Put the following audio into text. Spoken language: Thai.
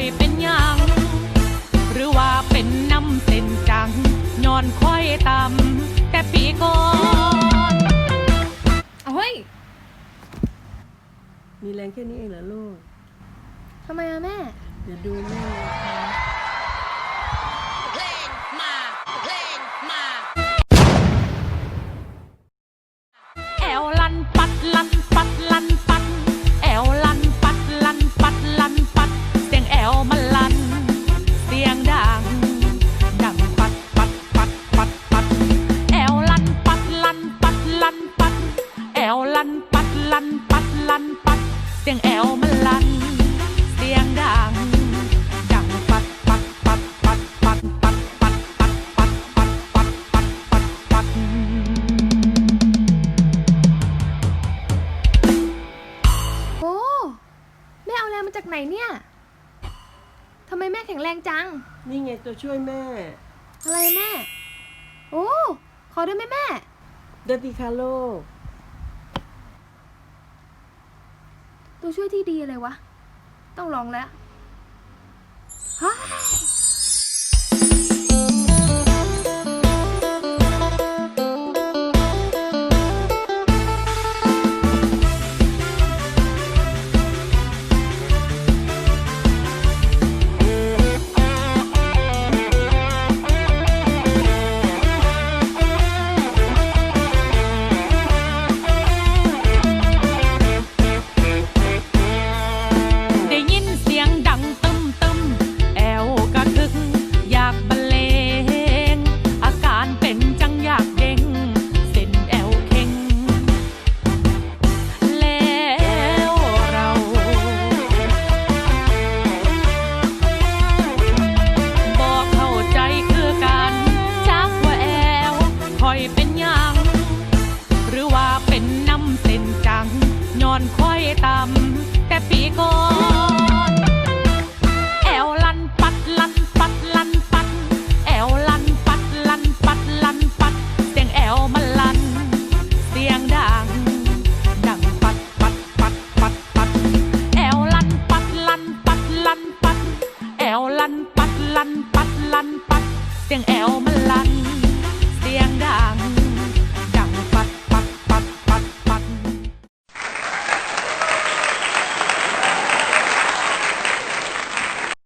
อยเป็นหยัง หรือว่าเป็นน้ำเส้นจังย้อนค่อยตำแต่ปีก่อนเอาเฮ้ย มีแรงแค่นี้เองเหรอลูก ทำไมอะแม่ เดี๋ยวดูแม่นะคะเพลงมาเพลงมาแอวลันปัด วลันปัดลันปัดลันปัด เสียงแอวมันลันเสียงดังดังปัดปัดปัดปัดปัดปัดปัดปัดปัดปัดปัดปัดปัดปัดโอ้แม่เอาแรงมาจากไหนเนี่ยทำไมแม่แข็งแรงจัง นี่ไงตัวช่วยแม่ อะไรอะแม่ โอ้ ขอด้วยไหมแม่ เดติคาโล ตัวช่วยที่ดีอะไรวะ ต้องลองแล้ว เป็นน้ำเส้นจังย้อนค่อยตำแต่ปีก่อนแอวลันปัดลันปัดลันปัด แอวลันปัดลันปัดลันปัด เสียงแอวมันลัน เสียงดัง ดังปัดปัดปัดปัดปัด แอวลันปัดลันปัดลันปัด แอวลันปัดลันปัดลันปัด เสียงแอวมันลัน